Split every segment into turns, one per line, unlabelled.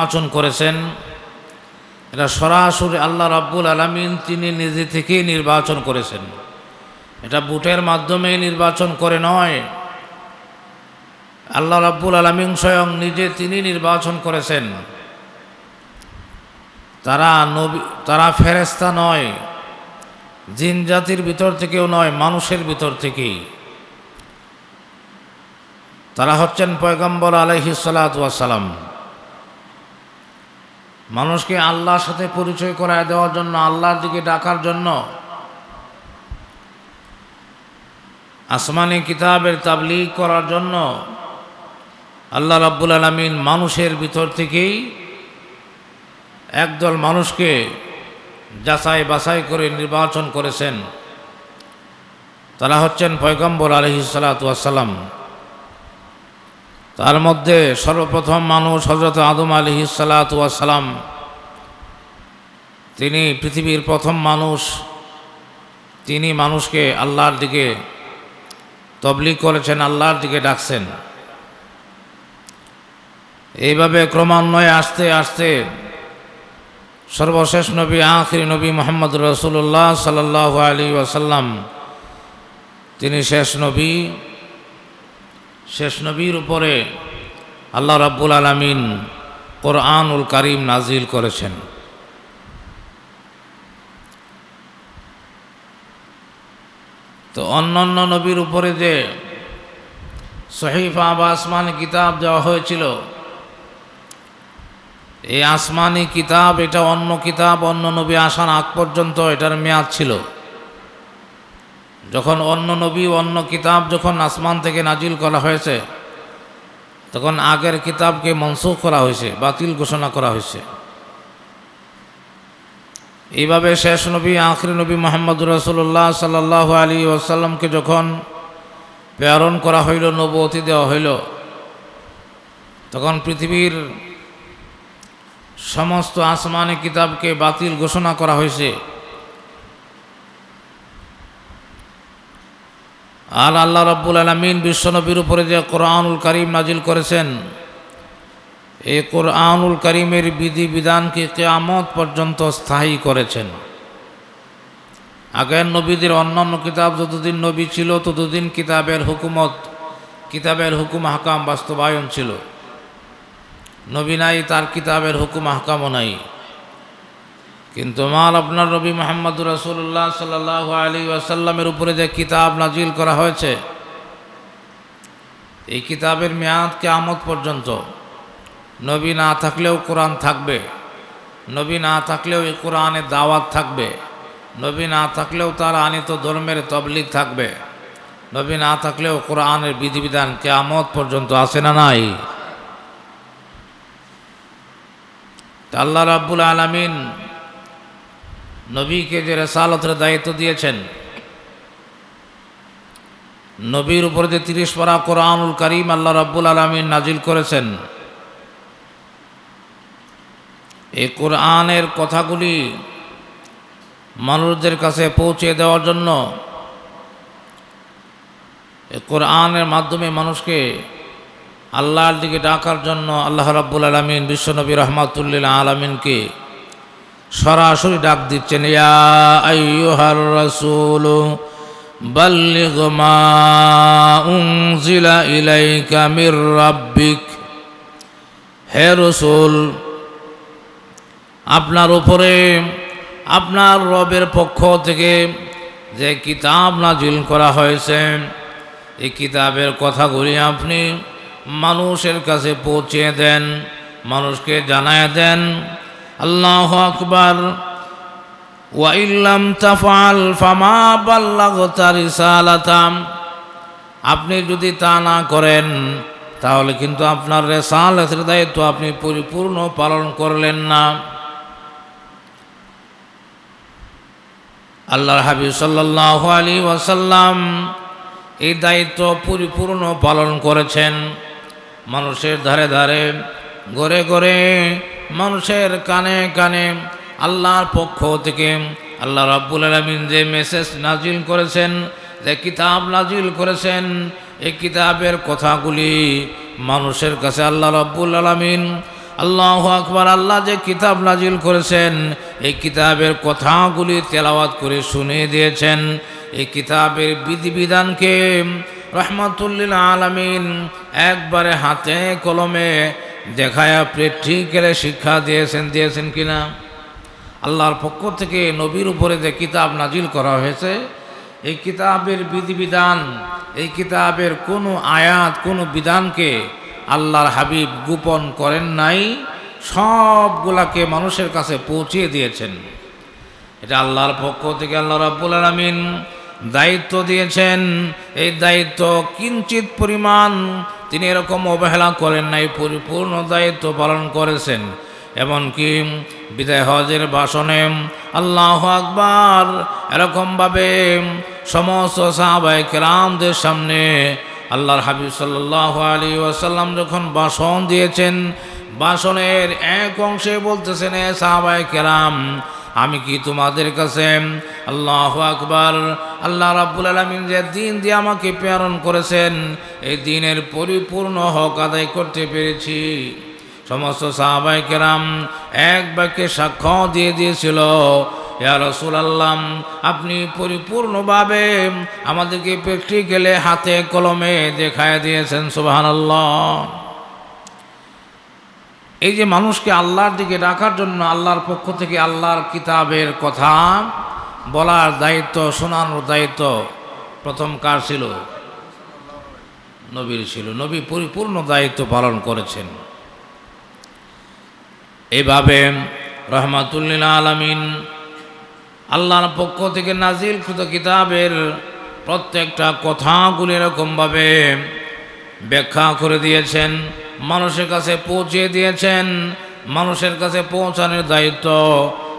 নির্বাচন করেছেন, এটা সরাসরি আল্লাহ রাব্বুল আলমিন তিনি নিজে থেকেই নির্বাচন করেছেন। এটা বুটের মাধ্যমে নির্বাচন করে নয়। আল্লাহ রাব্বুল আলমিন স্বয়ং নিজে তিনি নির্বাচন করেছেন। তারা নবী, তারা ফেরেস্তা নয়, জিন জাতির ভিতর থেকেও নয়, মানুষের ভিতর থেকেই। তারা হচ্ছেন পয়গম্বর আলহিসাল্লাম মানুষকে আল্লাহর সাথে পরিচয় করায় দেওয়ার জন্য, আল্লাহর দিকে ডাকার জন্য। আসমানি কিতাবের তাবলিগ করার জন্য আল্লাহ রাব্বুল আলমিন মানুষের ভিতর থেকেই একদল মানুষকে যাচাই বাছাই করে নির্বাচন করেছেন। তারা হচ্ছেন পয়গম্বর আলহিসাল্লাম তার মধ্যে সর্বপ্রথম মানুষ হজরত আদম আলী সালাতাম তিনি পৃথিবীর প্রথম মানুষ। তিনি মানুষকে আল্লাহর দিকে তবলিগ করেছেন, আল্লাহর দিকে ডাকছেন। এইভাবে ক্রমান্বয়ে আসতে আসতে সর্বশেষ নবী, আখির নবী মোহাম্মদ রসুল্লাহ সাল্লাহ আলী ওয়াসাল্লাম, তিনি শেষ নবী। শেষ নবীর উপরে আল্লাহ রাব্বুল আলমিন কোরআনুল কারিম নাজিল করেছেন। তো অন্য অন্য নবীর উপরে যে সহিফা বা আসমানি কিতাব দেওয়া হয়েছিল, এই আসমানি কিতাব এটা অন্য কিতাব, অন্য নবী আসার আগ পর্যন্ত এটার মেয়াদ ছিল। যখন অন্য নবী অন্য কিতাব যখন আসমান থেকে নাজিল করা হয়েছে, তখন আগের কিতাবকে মনসুখ করা হয়েছে, বাতিল ঘোষণা করা হয়েছে। এইভাবে শেষ নবী, আখরি নবী মোহাম্মদ রসুল্লাহ সাল্লাহ আলী ওসাল্লামকে যখন প্রেরণ করা হইল নবতী দেওয়া হইল, তখন পৃথিবীর সমস্ত আসমানি কিতাবকে বাতিল ঘোষণা করা হয়েছে। আর আল্লাহ রব্বুল আলমিন বিশ্বনবীর উপরে যে কোরআনুল করিম নাজিল করেছেন এই কোরআনুল করিমের বিধি বিধানকে কেয়ামত পর্যন্ত স্থায়ী করেছেন? আগের নবীদের অন্যান্য কিতাব যতদিন নবী ছিল, ততদিন কিতাবের হুকুমত, কিতাবের হুকুম হাকাম বাস্তবায়ন ছিল। নবী নাই, তার কিতাবের হুকুম হাকামও নাই। কিন্তু মাল আপনার রবি মোহাম্মদ রসুল্লাহ সাল্লাহ আলী আসাল্লামের উপরে যে কিতাব নাজিল করা হয়েছে, এই কিতাবের মেয়াদ কেয়ামত পর্যন্ত নবী না থাকলেও কোরআন থাকবে, নবী না থাকলেও এই কোরআনের দাওয়াত থাকবে, নবী না থাকলেও তার আনিত ধর্মের তবলিগ থাকবে, নবী না থাকলেও কোরআনের বিধিবিধান কেয়ামত পর্যন্ত আসে না নাই? আল্লাহ রাব্বুল আলমিন নবীকে যে রেসালতের দায়িত্ব দিয়েছেন, নবীর উপরে যে তিরিশ পারা কোরআনুল করিম আল্লাহ রাব্বুল আলমিন নাজিল করেছেন, এই কোরআনের কথাগুলি মানুষদের কাছে পৌঁছে দেওয়ার জন্য কোরআনের মাধ্যমে মানুষকে আল্লাহর দিকে ডাকার জন্য আল্লাহ রাব্বুল আলমিন বিশ্বনবী রহমাতুল্লিল্লা আলমিনকে সরাসরি ডাক দিচ্ছেন রাব্বিক। হে রসুল, আপনার উপরে, আপনার রবের পক্ষ থেকে যে কিতাব নাজিল করা হয়েছে, এই কিতাবের কথাগুলি আপনি মানুষের কাছে পৌঁছে দেন, মানুষকে জানায় দেন আল্লাহ আকবার। ওয়াইল্লাম তাফাল ফামা বাল্লাগতা রিসালাতাম। আপনি যদি তা না করেন, তাহলে কিন্তু আপনার রেসালের দায়িত্ব আপনি পরিপূর্ণ পালন করলেন না। আল্লাহর হাবিব সাল্লাহ আলী ওয়াসাল্লাম এই দায়িত্ব পরিপূর্ণ পালন করেছেন। মানুষের ধারে ধারে ঘরে ঘরে মানুষের কানে কানে আল্লাহর পক্ষ থেকে আল্লাহ রাব্বুল আলমিন যে মেসেজ নাজিল করেছেন, যে কিতাব নাজিল করেছেন, এই কিতাবের কথাগুলি মানুষের কাছে আল্লাহ রাব্বুল আলমিন, আল্লাহ আকবার, আল্লাহ যে কিতাব নাজিল করেছেন, এই কিতাবের কথাগুলি তেলাওয়াত করে শুনে দিয়েছেন। এই কিতাবের বিধিবিধানকে রহমাতুল্লিল আলমিন একবারে হাতে কলমে দেখায় প্র্যাকটিক্যালে শিক্ষা দিয়েছেন দিয়েছেন কিনা আল্লাহর পক্ষ থেকে নবীর উপরে যে কিতাব নাজিল করা হয়েছে, এই কিতাবের বিধিবিধান, এই কিতাবের কোনো আয়াত, কোনো বিধানকে আল্লাহর হাবিব গোপন করেন নাই, সবগুলাকে মানুষের কাছে পৌঁছিয়ে দিয়েছেন। এটা আল্লাহর পক্ষ থেকে আল্লাহ রাব্বুল আলামিন দায়িত্ব দিয়েছেন। এই দায়িত্ব কিঞ্চিত পরিমাণ তিনি এরকম অবহেলা করেন নাই, পরিপূর্ণ দায়িত্ব পালন করেছেন। এমনকি বিদায় হজের ভাষণে আল্লাহ আকবার এরকমভাবে সমস্ত সাহাবাই কেরামদের সামনে আল্লাহর হাবিব সাল্লাহ আলী ওয়াসাল্লাম যখন ভাষণ দিয়েছেন, ভাষণের এক অংশে বলতেছেন, এ সাহাবাই কেরাম আমি কি তোমাদের কাছে আল্লাহ আকবার, আল্লাহ রাব্বুল আলমিন যে দিন দিয়ে আমাকে প্রেরণ করেছেন, এই দিনের পরিপূর্ণ হক আদায় করতে পেরেছি। সমস্ত সাহাবাই কেরাম এক বাক্যে সাক্ষ্য দিয়ে দিয়েছিল রসুল আল্লাহ আপনি পরিপূর্ণভাবে আমাদেরকে প্র্যাকটিক্যালে হাতে কলমে দেখায় দিয়েছেন সুবাহান এই যে মানুষকে আল্লাহর দিকে ডাকার জন্য আল্লাহর পক্ষ থেকে আল্লাহর কিতাবের কথা বলার দায়িত্ব, শোনানোর দায়িত্ব প্রথম কার ছিল? নবীর ছিল। নবী পরিপূর্ণ দায়িত্ব পালন করেছেন। এইভাবে রহমাতুল্লিল আলমিন আল্লাহর পক্ষ থেকে নাজিলকৃত কিতাবের প্রত্যেকটা কথাগুলি এরকমভাবে ব্যাখ্যা করে দিয়েছেন। মানুষের কাছে পৌঁছে দিয়েছেন। মানুষের কাছে পৌঁছানোর দায়িত্ব।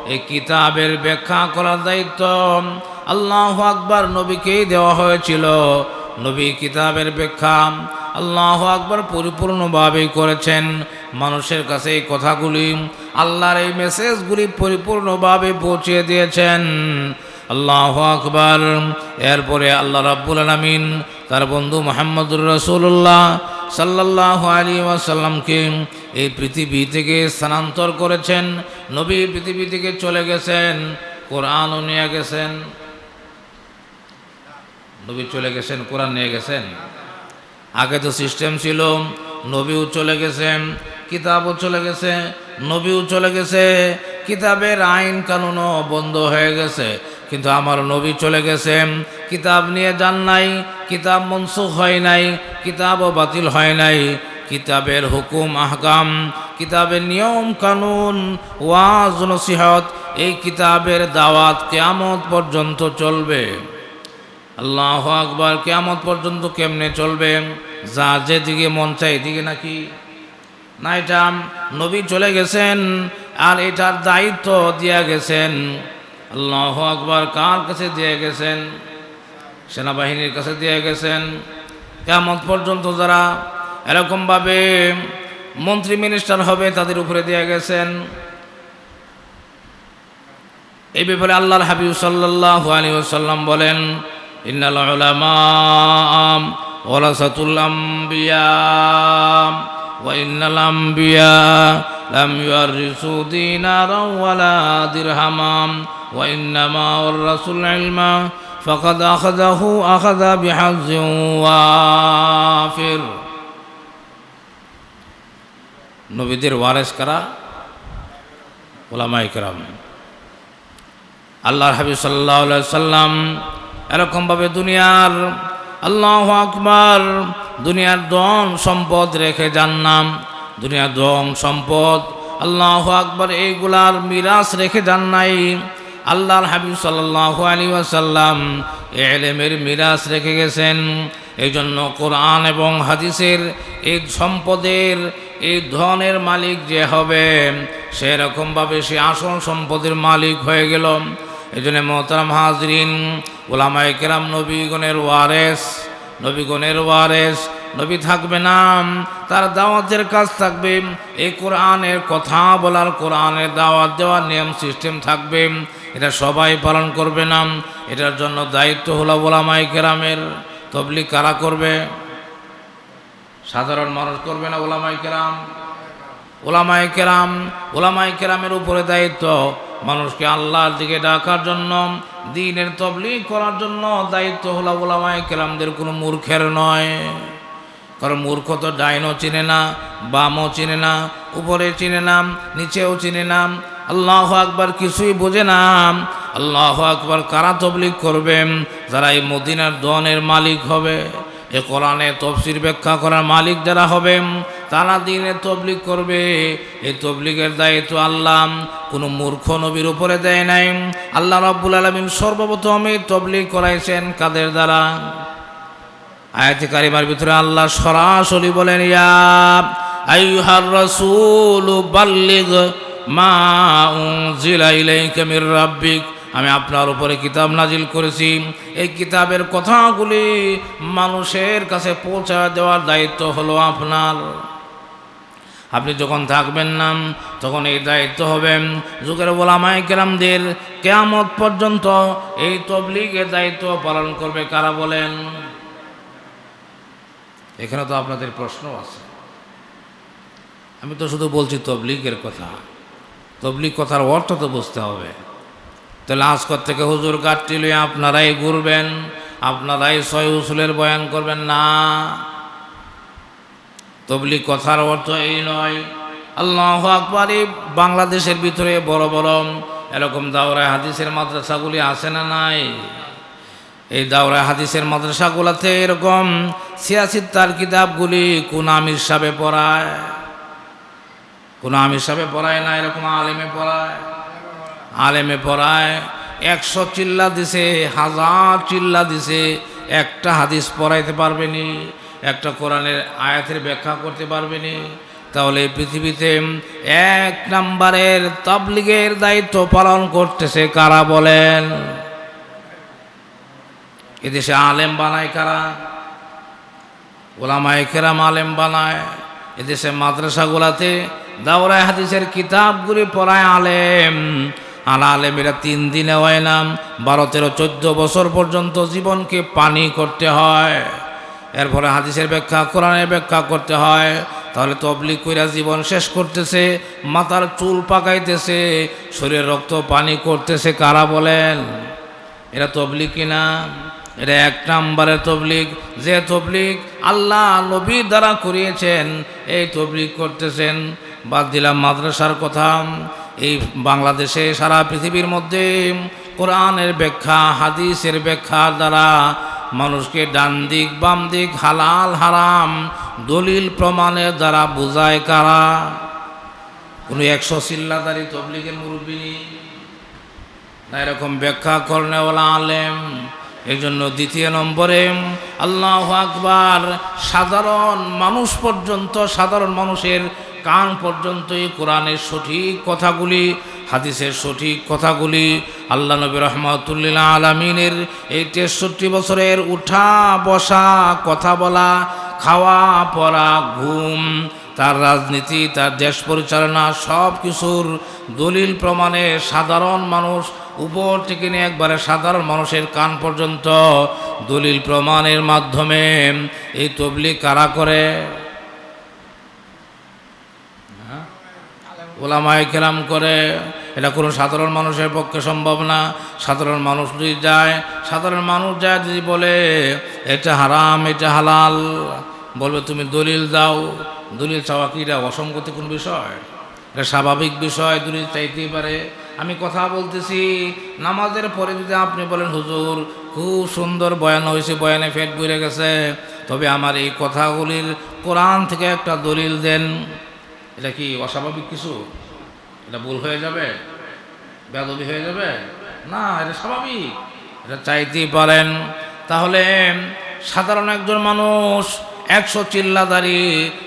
এই কিতাবের ব্যাখ্যা করার দায়িত্ব। আল্লাহ আকবার নবীকেই দেওয়া হয়েছিল। নবী কিতাবের ব্যাখ্যা আল্লাহ আকবার পরিপূর্ণভাবেই করেছেন। মানুষের কাছে এই কথাগুলি আল্লাহর এই মেসেজগুলি পরিপূর্ণভাবে পৌঁছে দিয়েছেন। আল্লাহ আকবার। এরপরে আল্লাহ রাব্বুল আলমিন তার বন্ধু মোহাম্মদুর রসুল্লাহ সাল্লাহ আলী ওয়াসাল্লামকে এই পৃথিবী থেকে স্থানান্তর করেছেন। নবী পৃথিবী থেকে চলে গেছেন, কোরআনও নিয়ে গেছেন। নবী চলে গেছেন, কোরআন নিয়ে গেছেন। আগে তো সিস্টেম ছিল, নবীও চলে গেছেন কিতাবও চলে গেছে, নবীও চলে গেছে, কিতাবের আইন কানুনও বন্ধ হয়ে গেছে। কিন্তু আমার নবী চলে গেছে কিতাব নিয়ে যান নাই, কিতাব মনসুখ হয় নাই, কিতাবও বাতিল হয় নাই। কিতাবের হুকুম, আহকাম, কিতাবের নিয়ম কানুন, ওয়াজ, নসিহত, এই কিতাবের দাওয়াত কেয়ামত পর্যন্ত চলবে। আল্লাহ আকবার, কেয়ামত পর্যন্ত কেমনে চলবে? যা যেদিকে মন চাই এদিকে নাকি? না, এটা নবী চলে গেছেন আর এটার দায়িত্ব দিয়া গেছেন। আল্লাহ আকবার কার কাছে দিয়ে গেছেন? সেনাবাহিনীর কাছে দিয়ে গেছেন। কেমন পর্যন্ত যারা এরকমভাবে মন্ত্রী মিনিস্টার হবে, তাদের উপরে দিয়ে গেছেন। এই ব্যাপারে আল্লাহর হাবিব সাল্লাহ আলী সাল্লাম বলেন, ইন্নাল উলামা ওরাসাতুল আম্বিয়া ওয়া ইন্নাল আম্বিয়া ইউরিসু দিনারা ওয়ালা দিরহামাম ওয়া ইন্নামা ওয়ারাসুল ইলমা ফাকাদ আখাযাহু আখাযা বিহাজ্জিন ওয়াফির নবীদের ওয়ারেস কারা? ওলামাই কেরাম। আল্লাহর হাবিব সাল্লাহ সাল্লাম এরকমভাবে দুনিয়ার আল্লাহ আকবার দুনিয়ার দন সম্পদ রেখে জাননাম দুনিয়ার দন সম্পদ। আল্লাহ আকবার এইগুলার মিরাস রেখে যান নাই। আল্লাহর হাবিব সাল্লাহ আলী ওয়াসাল্লাম এলেমের মিরাস রেখে গেছেন। এই জন্য কোরআন এবং হাদিসের এই সম্পদের, এই ধনের মালিক যে হবে, সেরকমভাবে সে আসল সম্পদের মালিক হয়ে গেল। এই জন্য মোহতারাম হাজরিন ওলামায় কেরাম, নবীগণের ওয়ারেস নবীগণের ওয়ারেস নবী থাকবে না তার দাওয়াতের কাজ থাকবে। এই কোরআনের কথা বলার কোরআনের দাওয়াত দেওয়ার নিয়ম সিস্টেম থাকবে। এটা সবাই পালন করবে না এটার জন্য দায়িত্ব হলো ওলামাই কেরামের। তবলিক কারা করবে? সাধারণ মানুষ করবে না ওলামাই কেরাম? ওলামাই কেরাম ওলামাই কেরামের উপরে দায়িত্ব। মানুষকে আল্লাহর দিকে ডাকার জন্য, দিনের তবলিগ করার জন্য দায়িত্ব হলো ওলামাই কেরামদের কোনো মূর্খের নয়। কারণ মূর্খ তো ডাইনও চিনে না, বামও চিনে না, উপরে চিনে নাম নিচেও চিনে নাম আল্লাহ আকবার কিছুই বোঝে না। আল্লাহ আকবার কারা তবলিক করবেন যারা এই মদিনার দনের মালিক হবে, এ কোরআনে তফসির ব্যাখ্যা করার মালিক যারা হবেন তারা দিনে তবলিগ করবে। এই তবলিগের দায়িত্ব আল্লাহ। কোনো মূর্খ নবীর উপরে দেয় নাই। আল্লাহ রাব্বুল আলমিন সর্বপ্রথম এই তবলিগ করাইছেন কাদের দ্বারা? আয়াতে কারিমার ভিতরে আল্লাহ সরাসরি বলেন, ইয়া বাল্লিগ মা রাব্বিক। আমি আপনার উপরে কিতাব নাজিল করেছি। এই কিতাবের কথাগুলি মানুষের কাছে পৌঁছা দেওয়ার দায়িত্ব হলো আপনার। আপনি যখন থাকবেন না, তখন এই দায়িত্ব হবে যুগের ওলামায় কেরামদের। কেয়ামত পর্যন্ত এই তবলিগের দায়িত্ব পালন করবে কারা বলেন? এখানে তো আপনাদের প্রশ্ন আছে। আমি তো শুধু বলছি তবলিগের কথা। তবলিগ কথার অর্থ তো বুঝতে হবে। তাহলে আজকর থেকে হুজুর গাঠটি লয়ে আপনারাই ঘুরবেন, আপনারাই ছয় উসুলের বয়ান করবেন। না, তবলিগ কথার অর্থ এই নয়। আল্লাহ আকবারই বাংলাদেশের ভিতরে বড় বড় এরকম দাওরায় হাদিসের মাদ্রাসাগুলি আছে না নাই? এই দাওরা হাদিসের মাদ্রাসাগুলোতে এরকম সিয়াসির তার কিতাবগুলি কোন আমির সাহেবে পড়ায়। কোন আমির সাহেবে পড়ায় না, এরকম আলেমে পড়ায়। আলেমে পড়ায়, একশো চিল্লা দিছে, হাজার চিল্লা দিছে, একটা হাদিস পড়াইতে পারবেনি একটা কোরআনের আয়াতের ব্যাখ্যা করতে পারবেনি তাহলে পৃথিবীতে এক নাম্বারের তাবলিগের দায়িত্ব পালন করতেছে কারা বলেন? এদেশে আলেম বানায় কারা? ওলামায় কেরাম আলেম বানায়। এদেশে মাদ্রাসাগুলাতে দাওরায় হাদিসের কিতাবগুলি পড়ায় আলেম। আলা আলেমেরা তিন দিনে হয় না, বারো, তেরো, চোদ্দ বছর পর্যন্ত জীবনকে পানি করতে হয়। এরপরে হাদিসের ব্যাখ্যা, কোরআনের ব্যাখ্যা করতে হয়। তাহলে তবলিক কইরা জীবন শেষ করতেছে, মাথার চুল পাকাইতেছে, শরীরের রক্ত পানি করতেছে, কারা বলেন? এরা তবলিক কিনা? এটা এক নম্বরের তবলিগ। যে তবলিগ আল্লাহ নবীর দ্বারা করিয়েছেন, এই তবলিগ করতেছেন। বাদ দিলাম মাদ্রাসার কথা। এই বাংলাদেশে সারা পৃথিবীর মধ্যে কোরআনের ব্যাখ্যা, হাদিসের ব্যাখ্যার দ্বারা মানুষকে ডান দিক, বাম দিক, হালাল, হারাম দলিল প্রমাণের দ্বারা বোঝায় কারা? কোনো একশো চিল্লাদারি তবলিগের মুরব্বী না এরকম ব্যাখ্যা করনেওয়ালা আলেম। এই জন্য দ্বিতীয় নম্বরে, আল্লাহ আকবার সাধারণ মানুষ পর্যন্ত, সাধারণ মানুষের কান পর্যন্ত এই কোরআনের সঠিক কথাগুলি, হাদিসের সঠিক কথাগুলি আল্লাহ নবী রহমতুল্লাহ আলমিনের এই তেষট্টি বছরের উঠা বসা কথা বলা, খাওয়া পড়া, ঘুম তার রাজনীতি, তার দেশ পরিচালনা, সব কিছুর দলিল প্রমাণে সাধারণ মানুষ, উপর থেকে নিয়ে একবারে সাধারণ মানুষের কান পর্যন্ত দলিল প্রমাণের মাধ্যমে এই তবলিগ কারা করে? হ্যাঁ? ওলামায় কেরাম করে। এটা কোনো সাধারণ মানুষের পক্ষে সম্ভব না। সাধারণ মানুষ যদি যায়, সাধারণ মানুষ যায় যদি বলে, এটা হারাম, এটা হালাল। বলবে, তুমি দলিল দাও। দলিল চাওয়া কি এটা অসঙ্গতি কোন বিষয়? এটা স্বাভাবিক বিষয়, দলিল চাইতেই পারে। আমি কথা বলতেছি, নামাজের পরে যদি আপনি বলেন, হুজুর, খুব সুন্দর বয়ান হয়েছে, বয়ানে ফেট বইরে গেছে। তবে আমার এই কথাগুলির কোরআন থেকে একটা দলিল দেন। এটা কি অস্বাভাবিক কিছু? এটা ভুল হয়ে যাবে? বেদবি হয়ে যাবে? না, এটা স্বাভাবিক। এটা চাইতেই পারেন। তাহলে সাধারণ একজন মানুষ একশো চিল্লাদারি,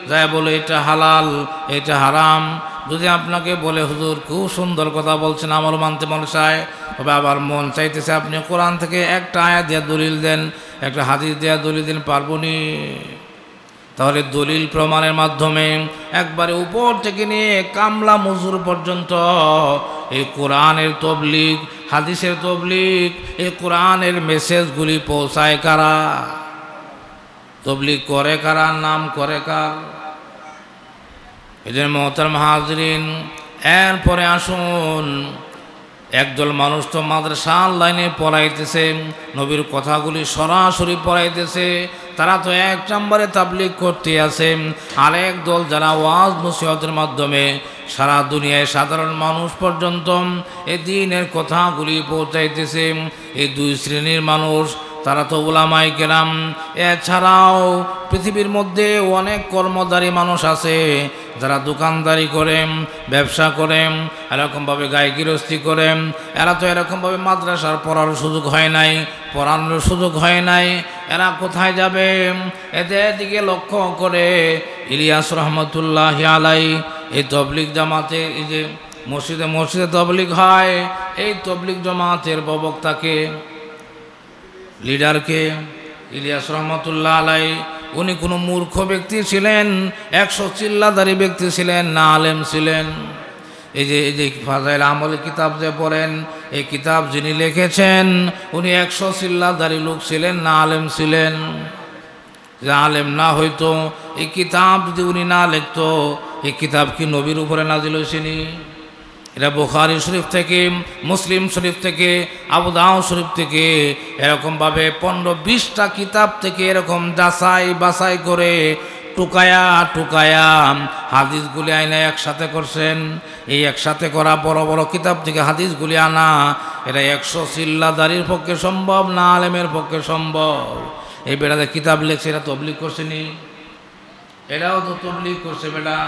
যায় বলে এটা হালাল, এটা হারাম। যদি আপনাকে বলে, হুজুর, খুব সুন্দর কথা বলছেন আমার মানতে মনে চায়। তবে আবার মন চাইতেছে আপনি কোরআন থেকে একটা আয়া দেওয়া দলিল দেন, একটা হাদিস দেওয়া দলিল দেন, পারবনি? তাহলে দলিল প্রমাণের মাধ্যমে একবারে উপর থেকে নিয়ে কামলা মজুর পর্যন্ত এই কোরআনের তবলিগ, হাদিসের তবলিগ, এই কোরআনের মেসেজগুলি পৌঁছায় কারা? তবলিগ করে কারা নাম করে কার? জন্য মহতার মাহাজরিন এরপরে আসুন, একদল মানুষ তো মাদ্রাসার লাইনে পড়াইতেছে, নবীর কথাগুলি সরাসরি পড়াইতেছে, তারা তো এক নম্বরে তাবলিগ করতে আছে। আরেক দল যারা ওয়াজ নসিহতের মাধ্যমে সারা দুনিয়ায় সাধারণ মানুষ পর্যন্ত এ দিনের কথাগুলি পৌঁছাইতেছে। এই দুই শ্রেণির মানুষ তারা তো ওলামাই কেরাম। এছাড়াও পৃথিবীর মধ্যে অনেক কর্মদারী মানুষ আছে, যারা দোকানদারি করে, ব্যবসা করে, এরকমভাবে গায়ে গৃহস্থী করে। এরা তো এরকমভাবে মাদ্রাসার পড়ার সুযোগ হয় নাই, পড়ানোর সুযোগ হয় নাই। এরা কোথায় যাবে? এদের দিকে লক্ষ্য করে ইলিয়াস রহমতুল্লাহ আলাই এই তবলিক জামাতে, এই যে মসজিদে মসজিদে তবলিক হয়, এই তবলিক জামাতের প্রবক্তাকে লিডারকে ইলিয়াস রহমতুল্লাহ আলাই, উনি কোনো মূর্খ ব্যক্তি ছিলেন, একশো চিল্লাদারি ব্যক্তি ছিলেন, না আলেম ছিলেন। এই যে এই যে ফাজাইল আমল কিতাব যে পড়েন, এই কিতাব যিনি লিখেছেন, উনি একশো চিল্লাদারি লোক ছিলেন, না আলেম ছিলেন। যে আলেম না হইতো, এই কিতাব যদি উনি না লিখতো, এই কিতাব কি নবীর উপরে নাজিল হয়েছিনি এটা বুখারি শরীফ থেকে, মুসলিম শরীফ থেকে আবুদাও শরীফ থেকে, এরকমভাবে পনেরো বিশটা কিতাব থেকে এরকম যাচাই বাছাই করে টুকায়া টুকায়া হাদিসগুলি আইনে একসাথে করছেন। এই একসাথে করা বড় বড় কিতাব থেকে হাদিসগুলি আনা, এটা একশো চিল্লাদারির পক্ষে সম্ভব না আলেমের পক্ষে সম্ভব? এই বেড়াতে কিতাব লেখছে, এটা তবলিক করছেনি এটাও তো তবলিক করছে বেটা।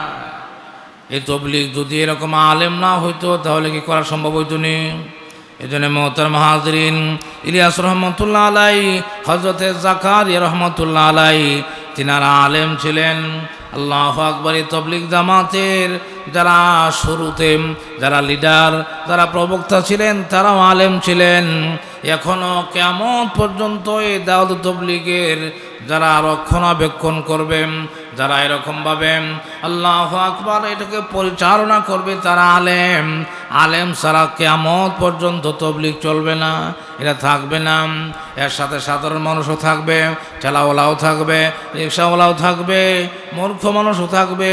এই তবলিগ যদি এরকম আলেম না হইতো, তাহলে কি করা সম্ভব হইতো নি এই জন্য মহতার মাহাজরিন ইলিয়াস রহমতুল্লাহ আলাই হজরতে জাকার রহমতুল্লাহ আলাই, তিনারা আলেম ছিলেন। আল্লাহ আকবরী তবলিগ জামাতের যারা শুরুতে, যারা লিডার, যারা প্রবক্তা ছিলেন, তারাও আলেম ছিলেন। এখনও কেমন পর্যন্ত এই দাউদ তবলিগের যারা রক্ষণাবেক্ষণ করবেন যারা এরকমভাবে আল্লাহ আকবর এটাকে পরিচালনা করবে, তারা আলেম। আলেম ছাড়া কেমন পর্যন্ত তবলিগ চলবে না এটা থাকবে না। এর সাথে সাধারণ মানুষও থাকবে, ঠেলাওয়ালাও থাকবে, রিক্সাওয়ালাও থাকবে, মূর্খ মানুষও থাকবে।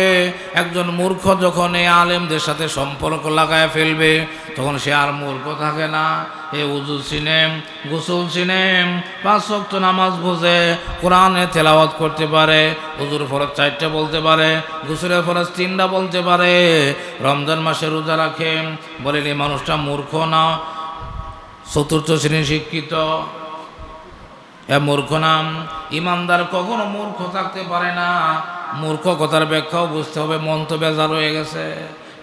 একজন মূর্খ যখন এই আলেমদের সাথে সম্পর্ক লাগায় ফেলবে, তখন সে আর মূর্খ থাকে না। এ উজু সিনেম, গোসল সিনেম, পাঁচ শক্ত নামাজ বোঝে কোরআনে তেলাওয়াত করতে পারে উজুর ফরজ চারটে বলতে পারে, গোসলের ফরজ তিনটা বলতে পারে, রমজান মাসে রোজা রাখে বলেন এই মানুষটা মূর্খ না, চতুর্থ শ্রেণি শিক্ষিত। এ মূর্খ নাম ইমানদার কখনো মূর্খ থাকতে পারে না মূর্খ কথার ব্যাখ্যাও বুঝতে হবে, মন তো বেজার হয়ে গেছে।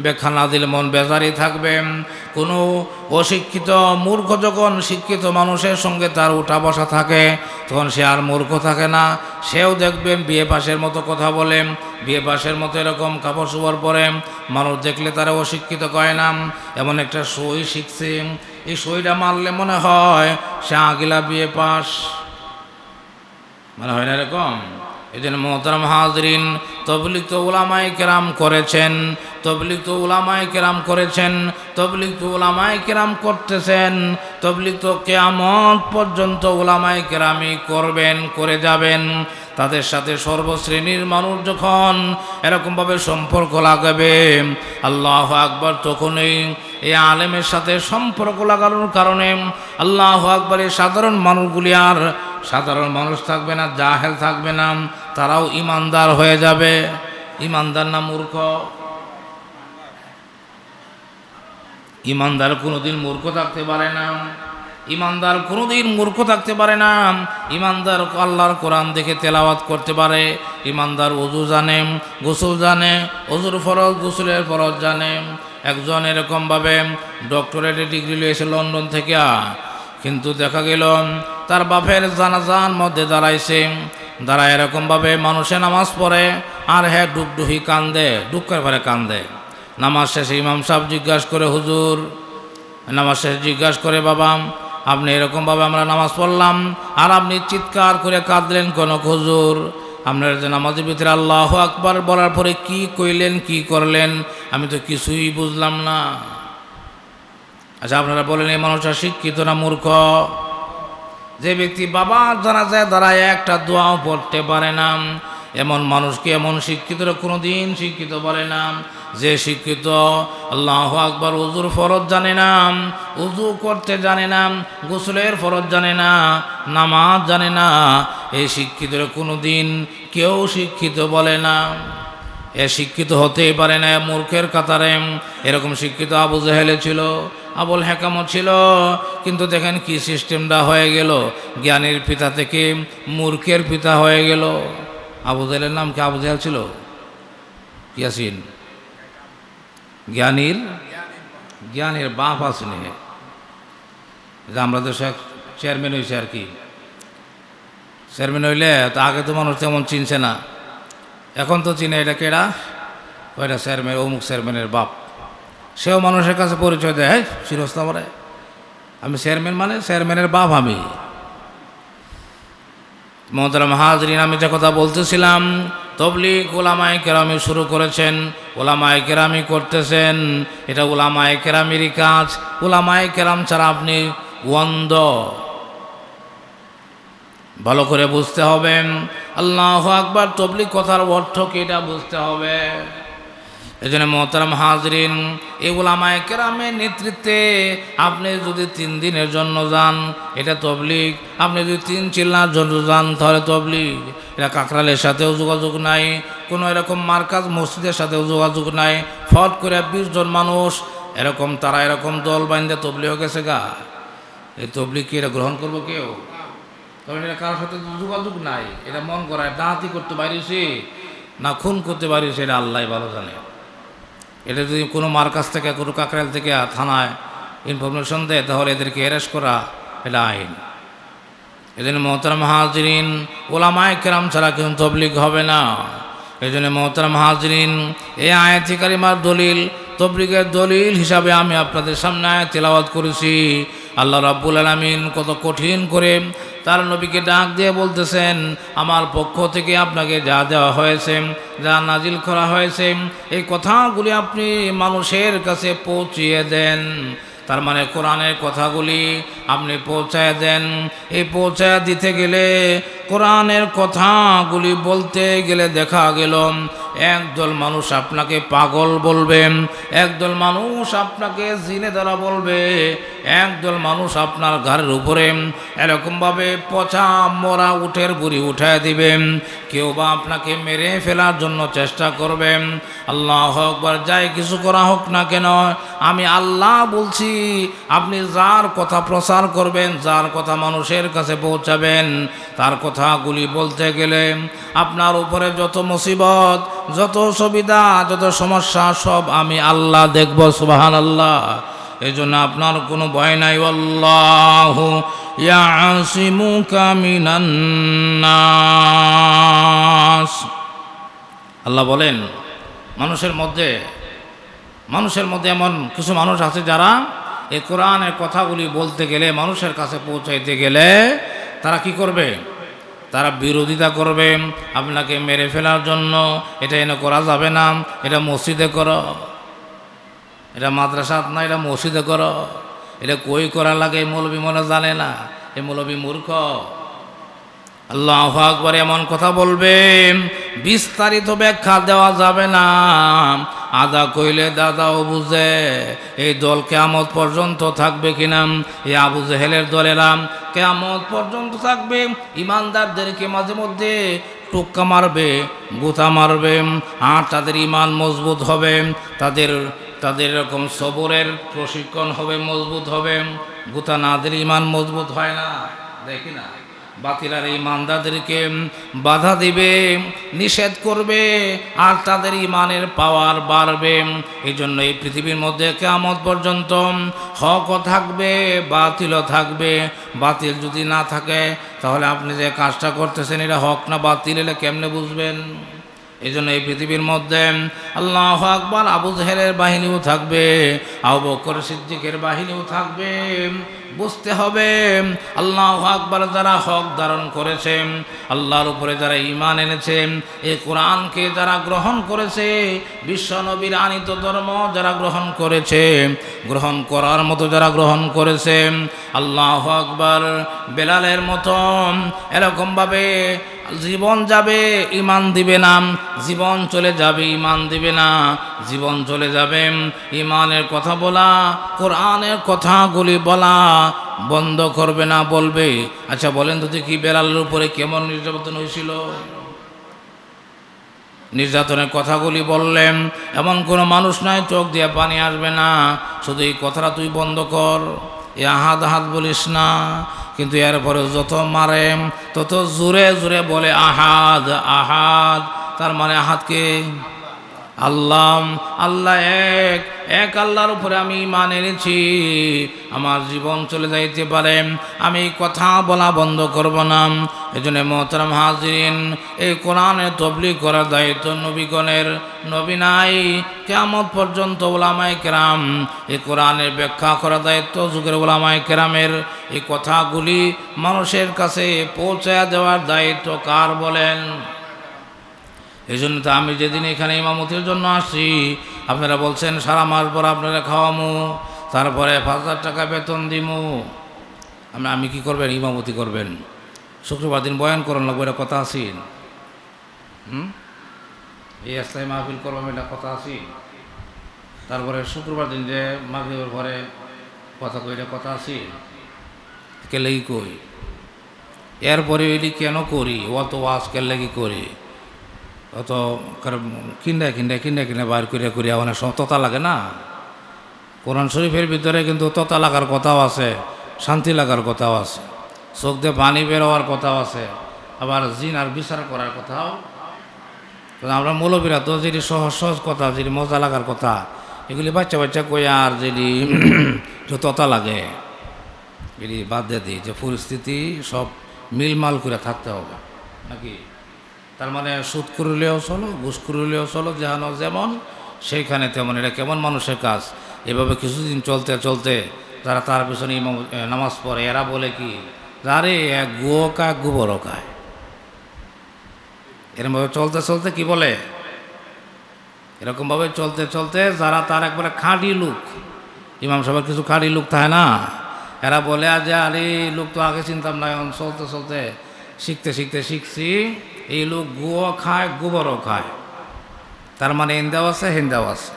ব্যাখ্যা না দিলে মন বেজারই থাকবে। কোনো অশিক্ষিত মূর্খ যখন শিক্ষিত মানুষের সঙ্গে তার উঠা বসা থাকে, তখন সে আর মূর্খ থাকে না। সেও দেখবেন বিয়ে পাশের মতো কথা বলে, বিয়ে পাশের মতো এরকম কাপড় চোপড় পরে। মানুষ দেখলে তারা অশিক্ষিত কয় না। এমন একটা সই শিখছে। এই সইটা মারলে মনে হয় সে আগিলা বিয়ে পাশ। মানে হয় না এরকম? জন্য মোহতারাম হাজরিন তবলিক তো ওলামাই কেরাম করেছেন তবলিক তো ওলামাই কেরাম করেছেন তবলিক তো ওলামাই কেরাম করতেছেন তবলিক তো কেয়ামত পর্যন্ত ওলামাই কেরামই করবেন, করে যাবেন। তাদের সাথে সর্বশ্রেণীর মানুষ যখন এরকমভাবে সম্পর্ক লাগাবে, আল্লাহ আকবর তখনই এই আলেমের সাথে সম্পর্ক লাগানোর কারণে আল্লাহ আকবরের সাধারণ মানুষগুলি আর সাধারণ মানুষ থাকবে না, জাহেল থাকবে না, তারাও ইমানদার হয়ে যাবে। ইমানদার না মূর্খ? ইমানদার কোনোদিন মূর্খ থাকতে পারে না। ইমানদার কোনোদিন মূর্খ থাকতে পারে না। ইমানদার আল্লাহর কোরআন দেখে তেলাওয়াত করতে পারে। ইমানদার অজু জানে, গোসল জানে অজুর ফরজ, গোসলের ফরজ জানে। একজন এরকমভাবে ডক্টরেটের ডিগ্রি লিয়েছে লন্ডন থেকে কিন্তু দেখা গেল, তার বাপের জানাজান মধ্যে দাঁড়াইছে। দাঁড়া এরকমভাবে মানুষে নামাজ পড়ে, আর হ্যাঁ ডুকডুহি কান্দে ডুকের পরে কান্দে। নামাজ শেষে ইমাম সাহেব জিজ্ঞাসা করে, হুজুর, নামাজ শেষে জিজ্ঞাসা করে, বাবা, আপনি এরকমভাবে আমরা নামাজ পড়লাম, আর আপনি চিৎকার করে কাঁদলেন কোন হুজুর? আপনার যে নামাজের ভিতরে আল্লাহ আকবার বলার পরে কি কইলেন, কি করলেন, আমি তো কিছুই বুঝলাম না। আচ্ছা আপনারা বলেন, এই মানুষটা শিক্ষিত না মূর্খ? যে ব্যক্তি বাবার জানা যায় দাঁড়ায়, একটা দোয়াও পড়তে পারে না। এমন মানুষকে এমন শিক্ষিতরা কোনো দিন শিক্ষিত বলে না। যে শিক্ষিত, আল্লাহ আকবার, উজুর ফরজ জানে না, উজু করতে জানে না, গোসলের ফরজ জানে না, নামাজ জানে না, এই শিক্ষিতরা কোনো দিন কেউ শিক্ষিত বলে না। এ শিক্ষিত হতেই পারে না মূর্খের কাতারে। এরকম শিক্ষিত আবু জাহেলে ছিল। আবুল হেকামও ছিল। কিন্তু দেখেন কি সিস্টেমটা হয়ে গেল। জ্ঞানীর পিতা থেকে মূর্খের পিতা হয়ে গেল। আবু জাহেলের নাম কি আবু জাহেল ছিল? ইয়াসিন। জ্ঞানীর জ্ঞানীর বাপ আসেনি আমরা তো চেয়ারম্যান হয়েছে আর কি। চেয়ারম্যান হইলে তো আগে তো মানুষ তেমন চিনছে না। এখন তো চিনে এটা কেডা? ওইটা চেয়ারম্যান? অমুক চেয়ারম্যানের বাপ। সেও মানুষের কাছে পরিচয় দেয় হ্যাঁ আমি চেয়ারম্যান মানে চেয়ারম্যানের বাপ আমি। মোহতারাম হাজরিন, আমি যে কথা বলতেছিলাম তবলিক ওলামায় কেরামি শুরু করেছেন, ওলামায় কেরামি করতেছেন। এটা ওলামায় কেরামিরই কাজ। ওলামায় কেরাম ছাড়া আপনি ওয়ন্দ। ভালো করে বুঝতে হবে। আল্লাহ আকবার তবলিক কথার অর্থ কি এটা বুঝতে হবে। এই জন্য মোহতারাম হাজরিন, এই ওলামায় কেরামের নেতৃত্বে আপনি যদি তিন দিনের জন্য যান, এটা তবলিক আপনি যদি তিন চিল্লার জন্য যান, তাহলে তবলিক এটা কাকরালের সাথেও যোগাযোগ নাই, কোনো এরকম মার্কাজ মসজিদের সাথেও যোগাযোগ নাই। ফট করে বিশ জন মানুষ, এরকম তারা এরকম দল বান্ধে তবলি হয়ে গেছে গা। এই তবলিক কি এটা গ্রহণ করব কেউ? তবে এটা কারোর সাথে যোগাযোগ নাই, এটা মন করায় ডাহাতি করতে পারিছি না খুন করতে পারিছি এটা আল্লাহ ভালো জানে। এটা যদি কোনো মার কাছ থেকে, কোনো কাকরাল থেকে থানায় ইনফরমেশন দেয়, তাহলে এদেরকে অ্যারেস্ট করা এটা আইন। এজন্য মহতারাম হাজরিন ওলামায় কেরাম ছাড়া কিন্তু তবলিগ হবে না। এই জন্য মহতারাম হাজরিন এই আয়াতি কারিমার দলিল, তবলিগের দলিল হিসাবে আমি আপনাদের সামনে আয়াত তেলাওয়াত করেছি। আল্লাহ রাব্বুল আলমিন কত কঠিন করে তার নবীকে ডাক দিয়ে বলতেছেন, আমার পক্ষ থেকে আপনাকে যা দেওয়া হয়েছে, যা নাজিল করা হয়েছে, এই কথাগুলি আপনি মানুষের কাছে পৌঁছিয়ে দেন। তার মানে কোরআনের কথাগুলি আপনি পৌঁছায় দেন। এই পৌঁছায় দিতে গেলে কোরআনের কথাগুলি বলতে গেলে দেখা গেল একদল মানুষ আপনাকে পাগল বলবে একদল মানুষ আপনাকে জিনে দ্বারা বলবে, একদল মানুষ আপনার ঘরের উপরে এরকমভাবে পচা মরা উঠের বুড়ি উঠায় দিবে কেউ বা আপনাকে মেরে ফেলার জন্য চেষ্টা করবে আল্লাহ একবার যাই কিছু করা হোক না কেন, আমি আল্লাহ বলছি, আপনি যার কথা প্রচার করবেন, যার কথা মানুষের কাছে পৌঁছাবেন, তার কথাগুলি বলতে গেলে আপনার উপরে যত মুসিবত যত সুবিধা, যত সমস্যা, সব আমি আল্লাহ দেখব সুবাহান আল্লাহ এই জন্য আপনার কোনো ভয় নাই আল্লাহ আল্লাহ বলেন, মানুষের মধ্যে মানুষের মধ্যে এমন কিছু মানুষ আছে যারা এই কোরআনের কথাগুলি বলতে গেলে, মানুষের কাছে পৌঁছাইতে গেলে তারা কি করবে? তারা বিরোধিতা করবে, আপনাকে মেরে ফেলার জন্য এটা এনে করা যাবে না, এটা মসজিদে করো। এটা মাদ্রাসাত না, এটা মসজিদে করো। এটা কই করা লাগে, মৌলবী মনে জানে না, এ মৌলবী মূর্খ। আল্লাহ আকবর এমন কথা বলবে বিস্তারিত ব্যাখ্যা দেওয়া যাবে না। আদা কইলে দাদাও বুঝে এই দল কেয়ামত পর্যন্ত থাকবে কিনা? এই আবু জেহেলের দলেরা কেয়ামত পর্যন্ত থাকবে, ইমানদারদেরকে মাঝে মধ্যে টোক্কা মারবে, গুতা মারবে, আর তাদের ইমান মজবুত হবে, তাদের তাদের এরকম সবরের প্রশিক্ষণ হবে, মজবুত হবে। গুতা না দিলে ইমান মজবুত হয় না, দেখি না। বাতিলার ইমানদারদেরকে বাধা দিবে, নিষেধ করবে, আর তাদের ইমানের পাওয়ার বাড়বে। এই জন্য এই পৃথিবীর মধ্যে কেমন পর্যন্ত হকও থাকবে, বাতিলও থাকবে। বাতিল যদি না থাকে, তাহলে আপনি যে কাজটা করতেছেন, এটা হক না বাতিল এলে কেমনে বুঝবেন? এই জন্য এই পৃথিবীর মধ্যে আল্লাহ আকবর আবু জাহেলের বাহিনীও থাকবে, আবু বকর সিদ্দিকের বাহিনীও থাকবে বুঝতে হবে। আল্লাহ আকবর যারা হক ধারণ করেছে, আল্লাহর উপরে যারা ইমান এনেছে, এই কোরআনকে যারা গ্রহণ করেছে, বিশ্ব নবীর আনিত ধর্ম যারা গ্রহণ করেছে, গ্রহণ করার মতো যারা গ্রহণ করেছে, আল্লাহ আকবর বেলালের মতো এরকমভাবে জীবন যাবে ইমান দিবে না, জীবন চলে যাবে ইমান দিবে না, জীবন চলে যাবে। ইমানের কথা বলা, কোরআনের কথাগুলি বলা বন্ধ করবে না বলবে। আচ্ছা বলেন তো দেখি বেলালের উপরে কেমন নির্যাতন হয়েছিল। নির্যাতনের কথাগুলি বললেন, এমন কোনো মানুষ নাই, চোখ দিয়ে পানি আসবে না। শুধু এই কথাটা তুই বন্ধ কর। এ আহাত হাত বলিস না। কিন্তু এরপরে যত মারে, তত জোরে জোরে বলে আহাদ আহাদ। তার মানে আহাদকে আল্লাহ আল্লাহ এক এক আল্লাহর উপরে আমি ইমান এনেছি। আমার জীবন চলে যাইতে পারে। আমি কথা বলা বন্ধ করব না। এই জন্য মোহতারাম হাজিরিন, এই কোরআনে তবলিগ করার দায়িত্ব নবীগণের। নবী নাই কেমন পর্যন্ত ওলামাই কেরাম। এই কোরআনের ব্যাখ্যা করার দায়িত্ব যুগের ওলামাই কেরামের। এই কথাগুলি মানুষের কাছে পৌঁছায় দেওয়ার দায়িত্ব কার বলেন? এই জন্য তো আমি যেদিন এখানে ইমামতির জন্য আসছি আপনারা বলছেন, সারা মাস পর আপনারা খাওয়ামু, তারপরে পাঁচ হাজার টাকা বেতন দিমু। আমি আমি কি করবেন? ইমামতি করবেন? শুক্রবার দিন বয়ান করেন, লাগবে এটা কথা আছেন হুম? এই আসলাই মাহফিল করলাম, এটা কথা আছি। তারপরে শুক্রবার দিন যে মাগরিবের পরে কথা কই, এটা কথা আছি। কে লেগে কই? এরপরে এটি কেন করি? অত ওয়াজ কে লেগে করি? অত কিনে কিনে কিনে কিনে বার করে, করিয়া অনেক সময় লাগে না। কোরআন শরীফের ভিতরে কিন্তু ততা লাগার কথাও আছে, শান্তি লাগার কথাও আছে, চোখ দিয়ে পানি বেরোয়ার কথাও আছে, আবার জিন আর বিচার করার কথাও। আমরা মৌলবীরা তো সহজ সহজ কথা যেটি মজা লাগার কথা, এগুলি বাচ্চা বাচ্চা কই আর যেটি যে ততা লাগে এটি বাদ দিয়ে দিই যে পরিস্থিতি সব মিলমাল করে থাকতে হবে, নাকি? তার মানে সুদ করলেও চলো, ঘুষ করলেও চলো যেন যেমন, সেইখানে তেমন। এটা কেমন মানুষের কাজ? এভাবে কিছুদিন চলতে চলতে তারা তার পিছনে নামাজ পড়ে, এরা বলে কি? আরে, এক গুয়ো কায় গোবরও খায়। এরকমভাবে চলতে চলতে কি বলে? এরকমভাবে চলতে চলতে যারা তার একবারে খাঁটি লোক, ইমাম সাহেবের কিছু খাঁটি লোক থাকে না, এরা বলে যে আরে, লোক তো আগে চিনতাম না, এখন চলতে চলতে শিখতে শিখতে শিখছি এই লোক গুয়ো খায়, গোবরও খায়। তার মানে হিন্দাও আছে হিন্দাও আছে।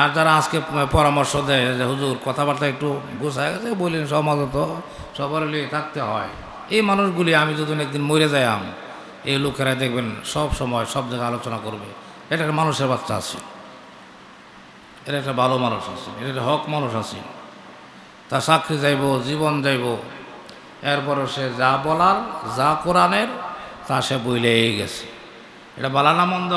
আর যারা আজকে পরামর্শ দেয় যে, হুজুর, কথাবার্তা একটু গোছায় গেছে বললেন তো সবার লিয়ে থাকতে হয়। এই মানুষগুলি, আমি যদি একদিন মরে যাই যাইম এই লোকেরা দেখবেন সব সময় সব জায়গায় আলোচনা করবে। এটা একটা মানুষের বাচ্চা আছে। এটা একটা ভালো মানুষ আছে, এটা একটা হক মানুষ আছে। তার সাক্ষী যাইব, জীবন যাইব। এরপরও সে যা বলার, যা কোরআনের তা সে বইলেই গেছে। এটা বালানা মন্দ?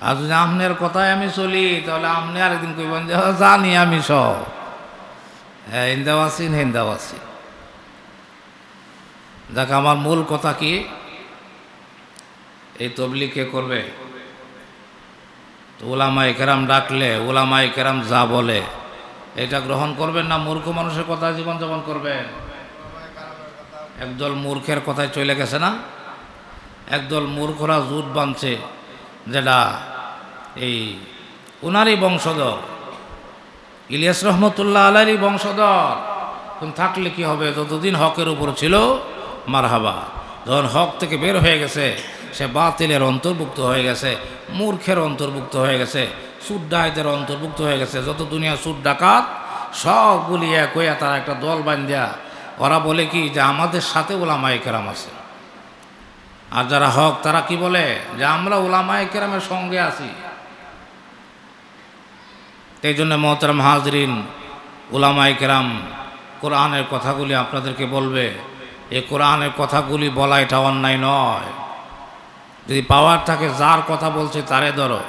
আর যদি আমনের কথায় আমি চলি তাহলে আপনি আরেকদিন কইবেন যে "হ্যাঁ, জানি আমি সব। হ্যাঁ হিন্দাও আছি দেখ আমার মূল কথা কি? এই তবলি কে করবে? তো ওলামাই কেরাম ডাকলে ওলামাই কেরাম যা বলে এটা গ্রহণ করবেন না? মূর্খ মানুষের কথা জীবনযাপন করবেন? একদল মূর্খের কথায় চলে গেছে না? একদল মূর্খরা জুট বাঁধছে যেটা এই উনারই বংশধর, ইলিয়াস রহমতুল্লাহ আলারই বংশধর। তখন থাকলে কি হবে? যতদিন হকের উপর ছিল, মারহাবা। যখন হক থেকে বের হয়ে গেছে, সে বাতিলের অন্তর্ভুক্ত হয়ে গেছে, মূর্খের অন্তর্ভুক্ত হয়ে গেছে সুদ ডাকাতের অন্তর্ভুক্ত হয়ে গেছে। যত দুনিয়া সুদ ডাকাত সবগুলি এক হইয়া তারা একটা দল বান্ধিয়া ওরা বলে কি যে আমাদের সাথে ওলামাই কেরাম আছে। আর যারা হক, তারা কি বলে যে আমরা ওলামাই কেরামের সঙ্গে আছি। এই জন্য মহতারাম হাজরিন ওলামাই কেরাম কোরআনের কথাগুলি আপনাদেরকে বলবে। এই কোরআনের কথাগুলি বলা এটা অন্যায় নয়। যদি পাওয়ার থাকে, যার কথা বলছে তারে ধরো।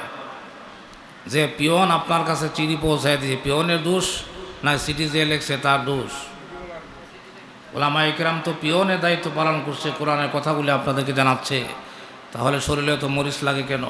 যে পিয়ন আপনার কাছে চিনি পৌঁছায় দিয়েছে পিয়নের দোষ না সিটি যে লেখছে তার দোষ। ওলামা ইকরাম তো পিয়নের দায়িত্ব পালন করছে, কোরআনের কথাগুলি আপনাদেরকে জানাচ্ছে। তাহলে শরীরে তো মরিচ লাগে কেন?